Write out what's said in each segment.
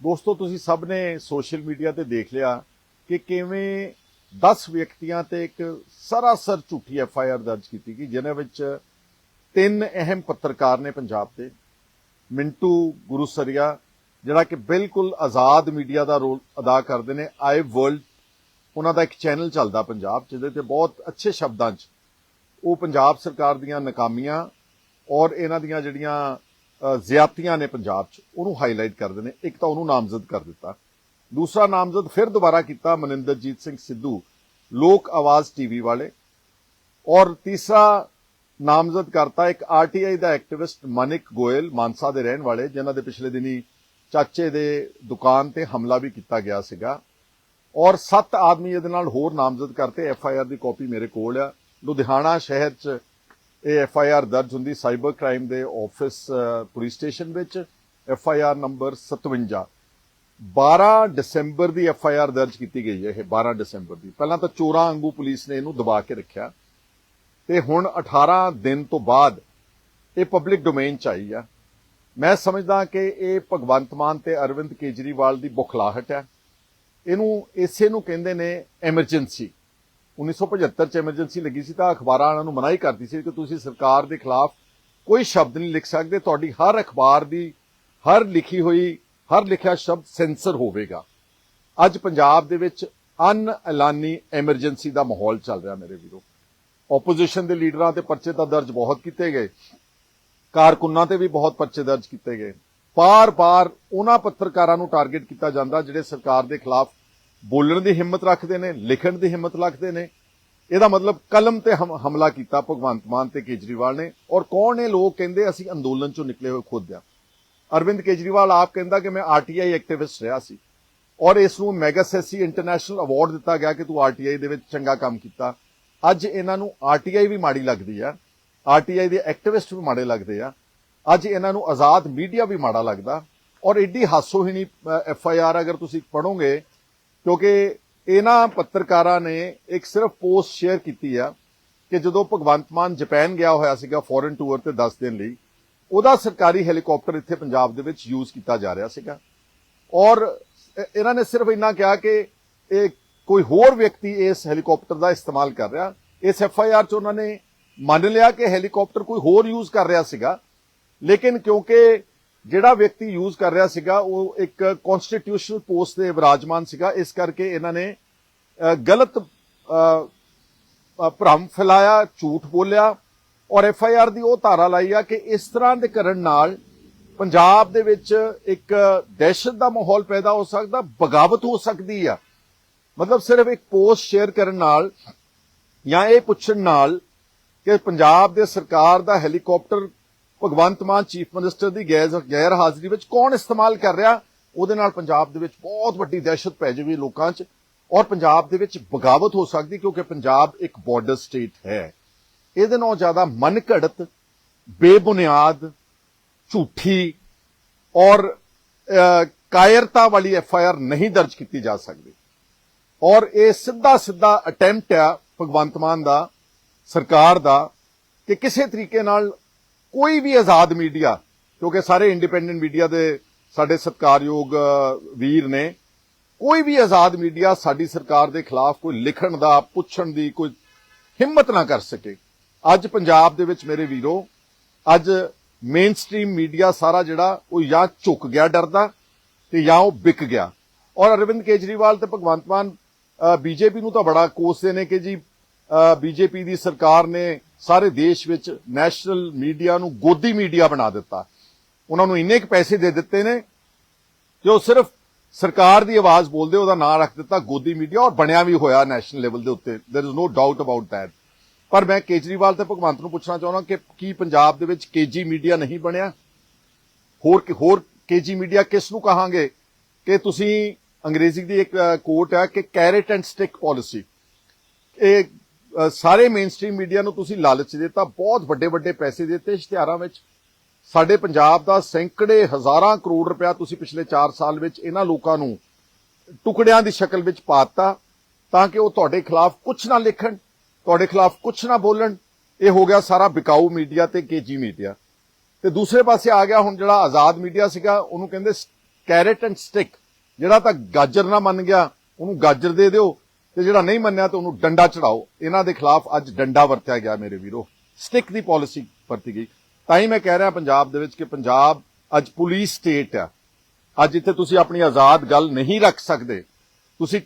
ਦੋਸਤੋ, ਤੁਸੀਂ ਸਭ ਨੇ ਸੋਸ਼ਲ ਮੀਡੀਆ ਤੇ ਦੇਖ ਲਿਆ ਕਿ ਕਿਵੇਂ 10 ਵਿਅਕਤੀਆਂ ਤੇ ਇੱਕ ਸਰਾਸਰ ਝੂਠੀ ਐਫ ਆਈ ਆਰ ਦਰਜ ਕੀਤੀ ਗਈ ਜਿਨ੍ਹਾਂ ਵਿੱਚ ਤਿੰਨ ਅਹਿਮ ਪੱਤਰਕਾਰ ਨੇ ਪੰਜਾਬ ਦੇ। ਮਿੰਟੂ ਗੁਰੂਸਰੀਆ, ਜਿਹੜਾ ਕਿ ਬਿਲਕੁਲ ਆਜ਼ਾਦ ਮੀਡੀਆ ਦਾ ਰੋਲ ਅਦਾ ਕਰਦੇ ਨੇ, ਆਈ ਵਰਲਡ, ਉਹਨਾਂ ਦਾ ਇੱਕ ਚੈਨਲ ਚੱਲਦਾ ਪੰਜਾਬ, ਜਿਹਦੇ ਤੇ ਬਹੁਤ ਅੱਛੇ ਸ਼ਬਦਾਂ 'ਚ ਉਹ ਪੰਜਾਬ ਸਰਕਾਰ ਦੀਆਂ ਨਾਕਾਮੀਆਂ ਔਰ ਇਹਨਾਂ ਦੀਆਂ ਜਿਹੜੀਆਂ ਜ਼ਿਆਤੀਆਂ ਨੇ ਪੰਜਾਬ 'ਚ ਉਹਨੂੰ ਹਾਈਲਾਈਟ ਕਰਦੇ ਨੇ। ਇੱਕ ਤਾਂ ਉਹਨੂੰ ਨਾਮਜ਼ਦ ਕਰ ਦਿੱਤਾ। ਦੂਸਰਾ ਨਾਮਜ਼ਦ ਫਿਰ ਦੁਬਾਰਾ ਕੀਤਾ ਮਨਿੰਦਰਜੀਤ ਸਿੰਘ ਸਿੱਧੂ, ਲੋਕ ਆਵਾਜ਼ ਟੀਵੀ ਵਾਲੇ। ਔਰ ਤੀਸਰਾ ਨਾਮਜ਼ਦ ਕਰਤਾ ਇੱਕ ਆਰਟੀਆਈ ਦਾ ਐਕਟਿਵਿਸਟ ਮਨਿਕ ਗੋਇਲ, ਮਾਨਸਾ ਦੇ ਰਹਿਣ ਵਾਲੇ, ਜਿਨ੍ਹਾਂ ਦੇ ਪਿਛਲੇ ਦਿਨੀ ਚਾਚੇ ਦੇ ਦੁਕਾਨ ਤੇ ਹਮਲਾ ਵੀ ਕੀਤਾ ਗਿਆ ਸੀਗਾ। ਔਰ ਸੱਤ ਆਦਮੀ ਇਹਦੇ ਨਾਲ ਹੋਰ ਨਾਮਜ਼ਦ ਕਰਤੇ। ਐਫ ਆਈ ਆਰ ਦੀ ਕਾਪੀ ਮੇਰੇ ਕੋਲ ਆ। ਲੁਧਿਆਣਾ ਸ਼ਹਿਰ 'ਚ ਇਹ ਐਫ ਆਈ ਆਰ ਦਰਜ ਹੁੰਦੀ ਸਾਈਬਰ ਕ੍ਰਾਈਮ ਦੇ ਆਫਿਸ ਪੁਲਿਸ ਸਟੇਸ਼ਨ ਵਿੱਚ, ਐਫ ਆਈ ਆਰ ਨੰਬਰ 57 12 ਦਸੰਬਰ ਦੀ ਐਫ ਆਈ ਆਰ ਦਰਜ ਕੀਤੀ ਗਈ ਹੈ ਇਹ 12 ਦਸੰਬਰ ਦੀ। ਪਹਿਲਾਂ ਤਾਂ ਚੋਰਾਂ ਵਾਂਗੂ ਪੁਲਿਸ ਨੇ ਇਹਨੂੰ ਦਬਾ ਕੇ ਰੱਖਿਆ। ਤੇ ਹੁਣ 18 ਦਿਨ ਤੋਂ ਬਾਅਦ ਇਹ ਪਬਲਿਕ ਡੋਮੇਨ ਚ ਆਈ ਆ। ਮੈਂ ਸਮਝਦਾ ਕਿ ਇਹ ਭਗਵੰਤ ਮਾਨ ਤੇ ਅਰਵਿੰਦ ਕੇਜਰੀਵਾਲ ਦੀ ਬੁਖਲਾਹਟ ਹੈ ਇਹਨੂੰ, ਇਸੇ ਨੂੰ ਕਹਿੰਦੇ ਨੇ ਐਮਰਜੈਂਸੀ। 1975 ਚ ਐਮਰਜੈਂਸੀ ਲੱਗੀ ਸੀ ਤਾਂ ਅਖਬਾਰਾਂ ਵਾਲਿਆਂ ਨੂੰ ਮਨਾਹੀ ਕਰਦੀ ਸੀ ਕਿ ਤੁਸੀਂ ਸਰਕਾਰ ਦੇ ਖਿਲਾਫ ਕੋਈ ਸ਼ਬਦ ਨਹੀਂ ਲਿਖ ਸਕਦੇ, ਤੁਹਾਡੀ ਹਰ ਅਖਬਾਰ ਦੀ, ਹਰ ਲਿਖੀ ਹੋਈ, ਹਰ ਲਿਖਿਆ ਸ਼ਬਦ ਸੈਂਸਰ ਹੋਵੇਗਾ। ਅੱਜ ਪੰਜਾਬ ਦੇ ਵਿੱਚ ਅਨ ਐਲਾਨੀ ਐਮਰਜੈਂਸੀ ਦਾ ਮਾਹੌਲ ਚੱਲ ਰਿਹਾ ਮੇਰੇ ਵੀਰੋ। ਆਪੋਜੀਸ਼ਨ ਦੇ ਲੀਡਰਾਂ ਤੇ ਪਰਚੇ ਤਾਂ ਦਰਜ ਬਹੁਤ ਕੀਤੇ ਗਏ। ਕਾਰਕੁਨਾਂ ਤੇ ਵੀ ਬਹੁਤ ਪਰਚੇ ਦਰਜ ਕੀਤੇ ਗਏ। ਪਾਰ ਬਾਰ ਉਹਨਾਂ ਪੱਤਰਕਾਰਾਂ ਨੂੰ ਟਾਰਗੇਟ ਕੀਤਾ ਜਾਂਦਾ ਜਿਹੜੇ ਸਰਕਾਰ ਦੇ ਖਿਲਾਫ ਬੋਲਣ ਦੀ ਹਿੰਮਤ ਰੱਖਦੇ ਨੇ, ਲਿਖਣ ਦੀ ਹਿੰਮਤ ਰੱਖਦੇ ਨੇ। ਇਹਦਾ ਮਤਲਬ ਕਲਮ ਤੇ ਹਮ- ਹਮਲਾ ਕੀਤਾ ਭਗਵੰਤ ਮਾਨ ਤੇ ਕੇਜਰੀਵਾਲ ਨੇ। ਔਰ ਕੌਣ ਨੇ ਲੋਕ ਕਹਿੰਦੇ ਅਸੀਂ ਅੰਦੋਲਨ ਚੋਂ ਨਿਕਲੇ ਹੋਏ ਖੁਦ ਆ। ਅਰਵਿੰਦ ਕੇਜਰੀਵਾਲ ਆਪ ਕਹਿੰਦਾ ਕਿ ਮੈਂ ਆਰਟੀਆਈ ਐਕਟਿਵਿਸਟ ਰਿਹਾ ਸੀ। ਔਰ ਇਸ ਨੂੰ ਮੈਗਾਸੈਸੀ ਇੰਟਰਨੈਸ਼ਨਲ ਅਵਾਰਡ ਦਿੱਤਾ ਗਿਆ ਕਿ ਤੂੰ ਆਰਟੀਆਈ ਦੇ ਵਿੱਚ ਚੰਗਾ ਕੰਮ ਕੀਤਾ। ਅੱਜ ਇਹਨਾਂ ਨੂੰ ਆਰਟੀਆਈ ਵੀ ਮਾੜੀ ਲੱਗਦੀ ਆ। ਆਰਟੀਆਈ ਦੇ ਐਕਟਿਵਿਸਟ ਵੀ ਮਾੜੇ ਲੱਗਦੇ ਆ। ਅੱਜ ਇਹਨਾਂ ਨੂੰ ਆਜ਼ਾਦ ਮੀਡੀਆ ਵੀ ਮਾੜਾ ਲੱਗਦਾ। ਔਰ ਏਡੀ ਹਾਸੋਹੀਣੀ ਐਫ ਆਈ ਆਰ ਅਗਰ ਤੁਸੀਂ ਪੜੋਗੇ ਕਿਉਂਕਿ ਇਹਨਾਂ ਪੱਤਰਕਾਰਾਂ ਨੇ ਇੱਕ ਸਿਰਫ ਪੋਸਟ ਸ਼ੇਅਰ ਕੀਤੀ ਆ ਕਿ ਜਦੋਂ ਭਗਵੰਤ ਮਾਨ ਜਾਪਾਨ ਗਿਆ ਹੋਇਆ ਸੀਗਾ ਫੋਰਨ ਟੂਰ ਤੇ 10 ਦਿਨ ਲਈ, ਉਹਦਾ ਸਰਕਾਰੀ ਹੈਲੀਕਾਪਟਰ ਇੱਥੇ ਪੰਜਾਬ ਦੇ ਵਿੱਚ ਯੂਜ਼ ਕੀਤਾ ਜਾ ਰਿਹਾ ਸੀਗਾ। ਔਰ ਇਹਨਾਂ ਨੇ ਸਿਰਫ ਇੰਨਾ ਕਿਹਾ ਕਿ ਇਹ ਕੋਈ ਹੋਰ ਵਿਅਕਤੀ ਇਸ ਹੈਲੀਕਾਪਟਰ ਦਾ ਇਸਤੇਮਾਲ ਕਰ ਰਿਹਾ। ਇਸ ਐਫ ਆਈ ਆਰ ਚ ਉਹਨਾਂ ਨੇ ਮੰਨ ਲਿਆ ਕਿ ਹੈਲੀਕਾਪਟਰ ਕੋਈ ਹੋਰ ਯੂਜ਼ ਕਰ ਰਿਹਾ ਸੀਗਾ। ਲੇਕਿਨ ਕਿਉਂਕਿ ਜਿਹੜਾ ਵਿਅਕਤੀ ਯੂਜ਼ ਕਰ ਰਿਹਾ ਸੀਗਾ ਉਹ ਇੱਕ ਕਨਸਟੀਟਿਊਸ਼ਨਲ ਪੋਸਟ ਤੇ ਵਿਰਾਜਮਾਨ ਸੀਗਾ। ਇਸ ਕਰਕੇ ਇਹਨਾਂ ਨੇ ਗਲਤ ਅ, ਭਰਮ ਫੈਲਾਇਆ ਝੂਠ ਬੋਲਿਆ ਔਰ ਐਫ ਆਈ ਆਰ ਦੀ ਉਹ ਧਾਰਾ ਲਾਈ ਆ ਕਿ ਇਸ ਤਰ੍ਹਾਂ ਦੇ ਕਰਨ ਨਾਲ ਪੰਜਾਬ ਦੇ ਵਿੱਚ ਇੱਕ ਦਹਿਸ਼ਤ ਦਾ ਮਾਹੌਲ ਪੈਦਾ ਹੋ ਸਕਦਾ ਬਗਾਵਤ ਹੋ ਸਕਦੀ ਆ। ਮਤਲਬ ਸਿਰਫ ਇੱਕ ਪੋਸਟ ਸ਼ੇਅਰ ਕਰਨ ਨਾਲ ਜਾਂ ਇਹ ਪੁੱਛਣ ਨਾਲ ਕਿ ਪੰਜਾਬ ਦੇ ਸਰਕਾਰ ਦਾ helicopter Bhagwant Mann chief minister ਦੀ ਗੈਰ ਗੈਰ ਹਾਜ਼ਰੀ ਵਿੱਚ ਕੌਣ ਇਸਤੇਮਾਲ ਕਰ ਰਿਹਾ? ਉਹਦੇ ਨਾਲ ਪੰਜਾਬ ਦੇ ਵਿੱਚ ਬਹੁਤ ਵੱਡੀ ਦਹਿਸ਼ਤ ਪੈ ਜਾਵੇ ਲੋਕਾਂ 'ਚ ਔਰ ਪੰਜਾਬ ਦੇ ਵਿੱਚ ਬਗਾਵਤ ਹੋ ਸਕਦੀ ਕਿਉਂਕਿ ਪੰਜਾਬ ਇੱਕ ਬਾਰਡਰ ਸਟੇਟ ਹੈ। ਇਹਦੇ ਨਾਲ ਜ਼ਿਆਦਾ ਮਨ ਘੜਤ ਬੇਬੁਨਿਆਦ, ਝੂਠੀ ਔਰ ਕਾਇਰਤਾ ਵਾਲੀ ਐਫ ਆਈ ਆਰ ਨਹੀਂ ਦਰਜ ਕੀਤੀ ਜਾ ਸਕਦੀ। ਔਰ ਇਹ ਸਿੱਧਾ ਸਿੱਧਾ ਅਟੈਂਪਟ ਆ ਭਗਵੰਤ ਮਾਨ ਦਾ, ਸਰਕਾਰ ਦਾ, ਕਿ ਕਿਸੇ ਤਰੀਕੇ ਨਾਲ ਕੋਈ ਵੀ ਆਜ਼ਾਦ ਮੀਡੀਆ, ਕਿਉਂਕਿ ਸਾਰੇ ਇੰਡੀਪੈਂਡੈਂਟ ਮੀਡੀਆ ਦੇ ਸਾਡੇ ਸਤਿਕਾਰਯੋਗ ਵੀਰ ਨੇ, ਕੋਈ ਵੀ ਆਜ਼ਾਦ ਮੀਡੀਆ ਸਾਡੀ ਸਰਕਾਰ ਦੇ ਖਿਲਾਫ ਕੋਈ ਲਿਖਣ ਦਾ, ਪੁੱਛਣ ਦੀ ਕੋਈ ਹਿੰਮਤ ਨਾ ਕਰ ਸਕੇ। ਅੱਜ ਪੰਜਾਬ ਦੇ ਵਿੱਚ ਮੇਰੇ ਵੀਰੋ, ਅੱਜ ਮੇਨ ਸਟ੍ਰੀਮ ਮੀਡੀਆ ਸਾਰਾ ਜਿਹੜਾ, ਉਹ ਜਾਂ ਝੁਕ ਗਿਆ ਡਰਦਾ ਤੇ ਜਾਂ ਉਹ ਵਿਕ ਗਿਆ। ਔਰ ਅਰਵਿੰਦ ਕੇਜਰੀਵਾਲ ਤੇ ਭਗਵੰਤ ਮਾਨ ਬੀਜੇਪੀ ਨੂੰ ਤਾਂ ਬੜਾ ਕੋਸਦੇ ਨੇ ਕਿ ਜੀ ਬੀਜੇਪੀ ਦੀ ਸਰਕਾਰ ਨੇ ਸਾਰੇ ਦੇਸ਼ ਵਿੱਚ ਨੈਸ਼ਨਲ ਮੀਡੀਆ ਨੂੰ ਗੋਦੀ ਮੀਡੀਆ ਬਣਾ ਦਿੱਤਾ ਉਹਨਾਂ ਨੂੰ ਇੰਨੇ ਕੁ ਪੈਸੇ ਦੇ ਦਿੱਤੇ ਨੇ ਕਿ ਉਹ ਸਿਰਫ ਸਰਕਾਰ ਦੀ ਆਵਾਜ਼ ਬੋਲਦੇ ਉਹਦਾ ਨਾਂ ਰੱਖ ਦਿੱਤਾ ਗੋਦੀ ਮੀਡੀਆ ਔਰ ਬਣਿਆ ਵੀ ਹੋਇਆ ਨੈਸ਼ਨਲ ਲੈਵਲ ਦੇ ਉੱਤੇ there is no doubt about that ਪਰ ਮੈਂ ਕੇਜਰੀਵਾਲ ਤੇ ਭਗਵੰਤ ਨੂੰ ਪੁੱਛਣਾ ਚਾਹੁੰਦਾ ਕਿ ਕੀ ਪੰਜਾਬ ਦੇ ਵਿੱਚ ਕੇਜੀ ਮੀਡੀਆ ਨਹੀਂ ਬਣਿਆ ਹੋਰ ਹੋਰ ਕੇਜੀ ਮੀਡੀਆ ਕਿਸ ਨੂੰ ਕਹਾਂਗੇ ਕਿ ਤੁਸੀਂ ਅੰਗਰੇਜ਼ੀ ਦੀ ਇੱਕ ਕੋਟ ਹੈ ਕਿ ਕੈਰਟ ਐਂਡ ਸਟਿਕ ਪਾਲਿਸੀ ਇਹ ਅ, ਸਾਰੇ ਮੇਨਸਟ੍ਰੀਮ ਮੀਡੀਆ ਨੂੰ ਤੁਸੀਂ ਲਾਲਚ ਦਿੱਤਾ, ਬਹੁਤ ਵੱਡੇ ਵੱਡੇ ਪੈਸੇ ਦਿੱਤੇ, ਇਸ਼ਤਿਹਾਰਾਂ ਵਿੱਚ। ਸਾਡੇ ਪੰਜਾਬ ਦਾ ਸੈਂਕੜੇ ਹਜ਼ਾਰਾਂ ਕਰੋੜ ਰੁਪਇਆ ਤੁਸੀਂ ਪਿਛਲੇ 4 ਸਾਲ ਵਿੱਚ ਇਹਨਾਂ ਲੋਕਾਂ ਨੂੰ ਟੁਕੜਿਆਂ ਦੀ ਸ਼ਕਲ ਵਿੱਚ ਪਾਤਾ ਤਾਂ ਕਿ ਉਹ ਤੁਹਾਡੇ ਖਿਲਾਫ ਕੁਝ ਨਾ ਲਿਖਣ, ਤੁਹਾਡੇ ਖਿਲਾਫ ਕੁਝ ਨਾ ਬੋਲਣ। ਇਹ ਹੋ ਗਿਆ ਸਾਰਾ ਬਿਕਾਊ ਮੀਡੀਆ ਤੇ ਕੇਜੀ ਮੀਡੀਆ ਤੇ ਦੂਸਰੇ ਪਾਸੇ ਆ ਗਿਆ ਹੁਣ ਜਿਹੜਾ ਆਜ਼ਾਦ ਮੀਡੀਆ ਸੀਗਾ, ਉਹਨੂੰ ਕਹਿੰਦੇ ਕੈਰਟ ਐਂਡ ਸਟਿਕ ਜਿਹੜਾ ਤਾਂ ਗਾਜਰ ਨਾ ਮੰਨ ਗਿਆ, ਉਹਨੂੰ ਗਾਜਰ ਦੇ ਦਿਓ। ਤੇ ਜਿਹੜਾ ਨਹੀਂ ਮੰਨਿਆ ਤਾਂ ਉਹਨੂੰ ਡੰਡਾ ਚੜਾਓ। ਇਹਨਾਂ ਦੇ ਖਿਲਾਫ ਅੱਜ ਡੰਡਾ ਵਰਤਿਆ ਗਿਆ ਮੇਰੇ ਵੀਰੋ। ਸਟਿਕ ਦੀ ਪਾਲਿਸੀ ਵਰਤੀ ਗਈ। ਤਾਂ ਹੀ ਮੈਂ ਕਹਿ ਰਿਹਾ ਪੰਜਾਬ ਦੇ ਵਿੱਚ ਕਿ ਪੰਜਾਬ ਅੱਜ ਪੁਲਿਸ ਸਟੇਟ ਆ। ਅੱਜ ਇੱਥੇ ਤੁਸੀਂ ਆਪਣੀ ਆਜ਼ਾਦ ਗੱਲ ਨਹੀਂ ਰੱਖ ਸਕਦੇ। ਤੁਸੀਂ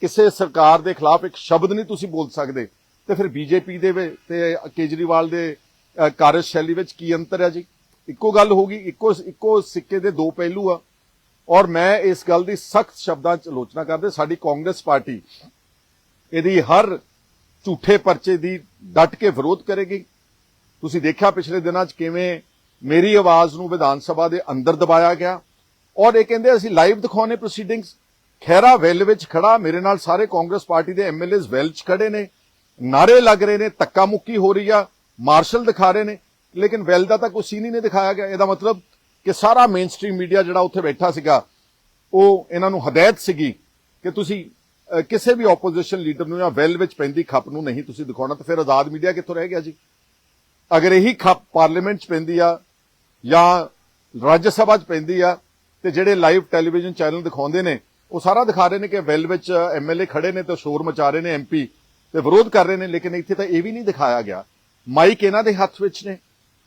ਕਿਸੇ ਸਰਕਾਰ ਦੇ ਖਿਲਾਫ ਇੱਕ ਸ਼ਬਦ ਨਹੀਂ ਤੁਸੀਂ ਬੋਲ ਸਕਦੇ। ਤੇ ਫਿਰ ਬੀਜੇਪੀ ਦੇ ਤੇ ਕੇਜਰੀਵਾਲ ਦੇ ਅਹ, ਕਾਰਜਸ਼ੈਲੀ ਵਿੱਚ ਕੀ ਅੰਤਰ ਹੈ ਜੀ? ਇੱਕੋ ਗੱਲ ਹੋਗੀ ਇੱਕੋ ਇੱਕੋ ਸਿੱਕੇ ਦੇ ਦੋ ਪਹਿਲੂ ਆ। ਔਰ ਮੈਂ ਇਸ ਗੱਲ ਦੀ ਸਖਤ ਸ਼ਬਦਾਂ 'ਚ ਆਲੋਚਨਾ ਕਰਦੇ। ਸਾਡੀ ਕਾਂਗਰਸ ਪਾਰਟੀ ਇਹਦੀ ਹਰ ਝੂਠੇ ਪਰਚੇ ਦੀ ਡਟ ਕੇ ਵਿਰੋਧ ਕਰੇਗੀ। ਤੁਸੀਂ ਦੇਖਿਆ ਪਿਛਲੇ ਦਿਨਾਂ 'ਚ ਕਿਵੇਂ ਮੇਰੀ ਆਵਾਜ਼ ਨੂੰ ਵਿਧਾਨ ਸਭਾ ਦੇ ਅੰਦਰ ਦਬਾਇਆ ਗਿਆ ਔਰ ਇਹ ਕਹਿੰਦੇ ਅਸੀਂ ਲਾਈਵ ਦਿਖਾਉਣੇ ਪ੍ਰੋਸੀਡਿੰਗਸ ਖੈਰਾ ਵੈਲ ਵਿੱਚ ਖੜਾ, ਮੇਰੇ ਨਾਲ ਸਾਰੇ ਕਾਂਗਰਸ ਪਾਰਟੀ ਦੇ ਐਮਐਲਏਸ ਵੈਲ 'ਚ ਖੜੇ ਨੇ। ਨਾਰੇ ਲੱਗ ਰਹੇ ਨੇ, ਧੱਕਾ ਮੁੱਕੀ ਹੋ ਰਹੀ ਆ, ਮਾਰਸ਼ਲ ਦਿਖਾ ਰਹੇ ਨੇ। ਲੇਕਿਨ ਵੈਲ ਦਾ ਤਾਂ ਕੋਈ ਸੀਨ ਹੀ ਨਹੀਂ ਦਿਖਾਇਆ ਗਿਆ। ਇਹਦਾ ਮਤਲਬ ਕਿ ਸਾਰਾ ਮੇਨਸਟ੍ਰੀਮ ਮੀਡੀਆ ਜਿਹੜਾ ਉੱਥੇ ਬੈਠਾ ਸੀਗਾ, ਉਹ ਇਹਨਾਂ ਨੂੰ ਹਦਾਇਤ ਸੀਗੀ ਕਿ ਤੁਸੀਂ ਕਿਸੇ ਵੀ ਆਪੋਜੀਸ਼ਨ ਲੀਡਰ ਨੂੰ ਜਾਂ ਵੈਲ ਵਿੱਚ ਪੈਂਦੀ ਖੱਪ ਨੂੰ ਨਹੀਂ ਤੁਸੀਂ ਦਿਖਾਉਣਾ, ਤਾਂ ਫਿਰ ਆਜ਼ਾਦ ਮੀਡੀਆ ਕਿੱਥੋਂ ਰਹਿ ਗਿਆ ਜੀ? ਅਗਰ ਇਹੀ ਖੱਪ ਪਾਰਲੀਮੈਂਟ 'ਚ ਪੈਂਦੀ ਆ ਜਾਂ ਰਾਜ ਸਭਾ 'ਚ ਪੈਂਦੀ ਆ, ਤੇ ਜਿਹੜੇ ਲਾਈਵ ਟੈਲੀਵਿਜ਼ਨ ਚੈਨਲ ਦਿਖਾਉਂਦੇ ਨੇ, ਉਹ ਸਾਰਾ ਦਿਖਾ ਰਹੇ ਨੇ ਕਿ ਵੈਲ ਵਿੱਚ ਐਮਐਲਏ ਖੜੇ ਨੇ ਤੇ ਸ਼ੋਰ ਮਚਾ ਰਹੇ ਨੇ ਐਮਪੀ ਤੇ ਵਿਰੋਧ ਕਰ ਰਹੇ ਨੇ, ਲੇਕਿਨ ਇੱਥੇ ਤਾਂ ਇਹ ਵੀ ਨਹੀਂ ਦਿਖਾਇਆ ਗਿਆ। ਮਾਈਕ ਇਹਨਾਂ ਦੇ ਹੱਥ ਵਿੱਚ ਨੇ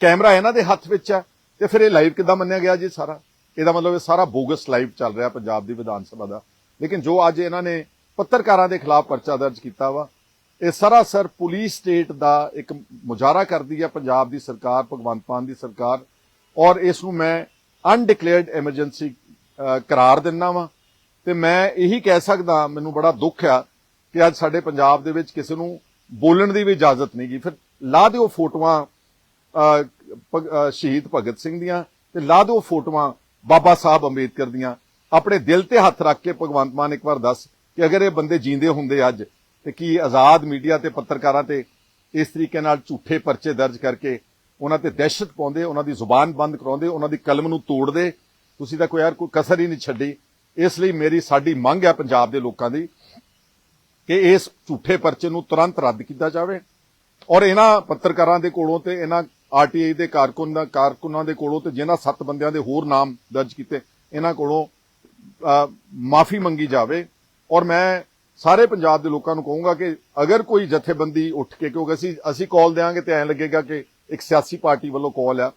ਕੈਮਰਾ ਇਹਨਾਂ ਦੇ ਹੱਥ ਵਿੱਚ ਆ, ਤੇ ਫਿਰ ਇਹ ਲਾਈਵ ਕਿੱਦਾਂ ਮੰਨਿਆ ਗਿਆ ਜੀ ਸਾਰਾ? ਇਹਦਾ ਮਤਲਬ ਇਹ ਸਾਰਾ ਬੋਗਸ ਲਾਈਵ ਚੱਲ ਰਿਹਾ ਪੰਜਾਬ ਦੀ ਵਿਧਾਨ ਸਭਾ ਦਾ। ਲੇਕਿਨ ਜੋ ਅੱਜ ਇਹਨਾਂ ਨੇ ਪੱਤਰਕਾਰਾਂ ਦੇ ਖਿਲਾਫ ਪਰਚਾ ਦਰਜ ਕੀਤਾ ਵਾ। ਇਹ ਸਰਾਸਰ ਪੁਲਿਸ ਸਟੇਟ ਦਾ ਇੱਕ ਮੁਜ਼ਾਹਰਾ ਕਰਦੀ ਹੈ ਪੰਜਾਬ ਦੀ ਸਰਕਾਰ ਭਗਵੰਤ ਮਾਨ ਦੀ ਸਰਕਾਰ। ਔਰ ਇਸ ਨੂੰ ਮੈਂ ਅਨਡਿਕਲੇਅਰਡ ਐਮਰਜੈਂਸੀ ਕਰਾਰ ਦਿੰਨਾ ਵਾਂ। ਤੇ ਮੈਂ ਇਹੀ ਕਹਿ ਸਕਦਾ ਮੈਨੂੰ ਬੜਾ ਦੁੱਖ ਆ ਕਿ ਅੱਜ ਸਾਡੇ ਪੰਜਾਬ ਦੇ ਵਿੱਚ ਕਿਸੇ ਨੂੰ ਬੋਲਣ ਦੀ ਵੀ ਇਜਾਜ਼ਤ ਨਹੀਂ ਗਈ। ਫਿਰ ਲਾ ਦਿਓ ਫੋਟੋਆਂ ਅਹ, ਭਗ- ਸ਼ਹੀਦ ਭਗਤ ਸਿੰਘ ਦੀਆਂ ਤੇ ਲਾ ਦਿਓ ਫੋਟੋਆਂ ਬਾਬਾ ਸਾਹਿਬ ਅੰਬੇਦਕਰ ਦੀਆਂ। ਆਪਣੇ ਦਿਲ ਤੇ ਹੱਥ ਰੱਖ ਕੇ ਭਗਵੰਤ ਮਾਨ ਇੱਕ ਵਾਰ ਦੱਸ ਕਿ ਅਗਰ ਇਹ ਬੰਦੇ ਜੀਂਦੇ ਹੁੰਦੇ ਅੱਜ ਤੇ ਕੀ ਆਜ਼ਾਦ ਮੀਡੀਆ ਤੇ ਪੱਤਰਕਾਰਾਂ ਤੇ ਇਸ ਤਰੀਕੇ ਨਾਲ ਝੂਠੇ ਪਰਚੇ ਦਰਜ ਕਰਕੇ ਉਹਨਾਂ ਤੇ ਦਹਿਸ਼ਤ ਪਾਉਂਦੇ, ਉਹਨਾਂ ਦੀ ਜ਼ੁਬਾਨ ਬੰਦ ਕਰਾਉਂਦੇ, ਉਹਨਾਂ ਦੀ ਕਲਮ ਨੂੰ ਤੋੜਦੇ, ਤੁਸੀਂ ਤਾਂ ਕੋਈ ਯਾਰ ਕੋਈ ਕਸਰ ਹੀ ਨਹੀਂ ਛੱਡੀ। ਇਸ ਲਈ ਮੇਰੀ ਸਾਡੀ ਮੰਗ ਹੈ ਪੰਜਾਬ ਦੇ ਲੋਕਾਂ ਦੀ ਕਿ ਇਸ ਝੂਠੇ ਪਰਚੇ ਨੂੰ ਤੁਰੰਤ ਰੱਦ ਕੀਤਾ ਜਾਵੇ। ਔਰ ਇਹਨਾਂ ਪੱਤਰਕਾਰਾਂ ਦੇ ਕੋਲੋਂ ਤੇ ਇਹਨਾਂ ਆਰਟੀਆਈ ਦੇ ਕਾਰਕੁਨ ਦਾ ਕਾਰਕੁਨਾਂ ਦੇ ਕੋਲੋਂ ਤੇ ਜਿਨ੍ਹਾਂ ਸੱਤ ਬੰਦਿਆਂ ਦੇ ਹੋਰ ਨਾਮ ਦਰਜ ਕੀਤੇ, ਇਹਨਾਂ ਕੋਲੋਂ ਮਾਫੀ ਮੰਗੀ ਜਾਵੇ। ਔਰ ਮੈਂ ਸਾਰੇ ਪੰਜਾਬ ਦੇ ਲੋਕਾਂ ਨੂੰ ਕਹੂੰਗਾ ਕਿ ਅਗਰ ਕੋਈ ਜਥੇਬੰਦੀ ਉੱਠ ਕੇ, ਕਿਉਂਕਿ ਅਸੀਂ ਅਸੀਂ ਕਾਲ ਦੇਾਂਗੇ ਤੇ ਐਂ ਲੱਗੇਗਾ ਕਿ ਇੱਕ ਸਿਆਸੀ ਪਾਰਟੀ ਵੱਲੋਂ ਕਾਲ ਆ।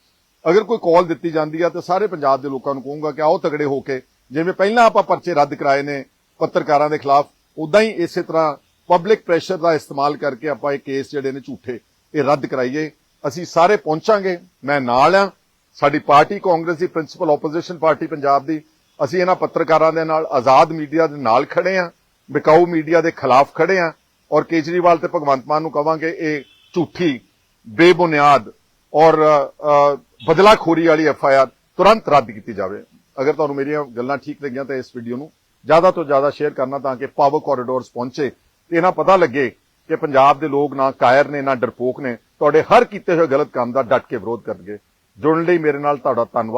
ਅਗਰ ਕੋਈ ਕਾਲ ਦਿੱਤੀ ਜਾਂਦੀ ਆ ਤਾਂ ਸਾਰੇ ਪੰਜਾਬ ਦੇ ਲੋਕਾਂ ਨੂੰ ਕਹੂੰਗਾ ਕਿ ਆਓ ਤਗੜੇ ਹੋ ਕੇ, ਜਿਵੇਂ ਪਹਿਲਾਂ ਆਪਾਂ ਪਰਚੇ ਰੱਦ ਕਰਾਏ ਨੇ ਪੱਤਰਕਾਰਾਂ ਦੇ ਖਿਲਾਫ ਉਦਾਂ ਹੀ ਇਸੇ ਤਰ੍ਹਾਂ ਪਬਲਿਕ ਪ੍ਰੈਸ਼ਰ ਦਾ ਇਸਤੇਮਾਲ ਕਰਕੇ ਆਪਾਂ ਇਹ ਕੇਸ ਜਿਹੜੇ ਨੇ ਝੂਠੇ, ਇਹ ਰੱਦ ਕਰਾਈਏ। ਅਸੀਂ ਸਾਰੇ ਪਹੁੰਚਾਂਗੇ, ਮੈਂ ਨਾਲ ਆ। ਸਾਡੀ ਪਾਰਟੀ ਕਾਂਗਰਸ ਦੀ, ਪ੍ਰਿੰਸੀਪਲ ਆਪੋਜੀਸ਼ਨ ਪਾਰਟੀ ਪੰਜਾਬ ਦੀ ਅਸੀਂ ਇਹਨਾਂ ਪੱਤਰਕਾਰਾਂ ਦੇ ਨਾਲ, ਆਜ਼ਾਦ ਮੀਡੀਆ ਦੇ ਨਾਲ ਖੜੇ ਆ, ਬਿਕਾਊ ਮੀਡੀਆ ਦੇ ਖਿਲਾਫ ਖੜੇ ਆ, ਔਰ ਕੇਜਰੀਵਾਲ ਤੇ ਭਗਵੰਤ ਮਾਨ ਨੂੰ ਕਵਾਂਗੇ ਇਹ ਝੂਠੀ, ਬੇਬੁਨਿਆਦ ਔਰ ਬਦਲਾਖੋਰੀ ਵਾਲੀ ਐਫ ਆਈ ਆਰ ਤੁਰੰਤ ਰੱਦ ਕੀਤੀ ਜਾਵੇ। ਅਗਰ ਤੁਹਾਨੂੰ ਮੇਰੀਆਂ ਗੱਲਾਂ ਠੀਕ ਲੱਗੀਆਂ ਤਾਂ ਇਸ ਵੀਡੀਓ ਨੂੰ ਜ਼ਿਆਦਾ ਤੋਂ ਜ਼ਿਆਦਾ ਸ਼ੇਅਰ ਕਰਨਾ ਤਾਂ ਕਿ ਪਾਵਰ ਕੋਰੀਡੋਰਸ ਪਹੁੰਚੇ ਤੇ ਇਹਨਾਂ ਪਤਾ ਲੱਗੇ ਕਿ ਪੰਜਾਬ ਦੇ ਲੋਕ ਨਾ ਕਾਇਰ ਨੇ, ਨਾ ਡਰਪੋਕ ਨੇ, ਤੁਹਾਡੇ ਹਰ ਕੀਤੇ ਹੋਏ ਗਲਤ ਕੰਮ ਦਾ ਡਟ ਕੇ ਵਿਰੋਧ ਕਰਨਗੇ। ਜੁੜਨ ਲਈ ਮੇਰੇ ਨਾਲ ਤੁਹਾਡਾ ਧੰਨਵਾਦ।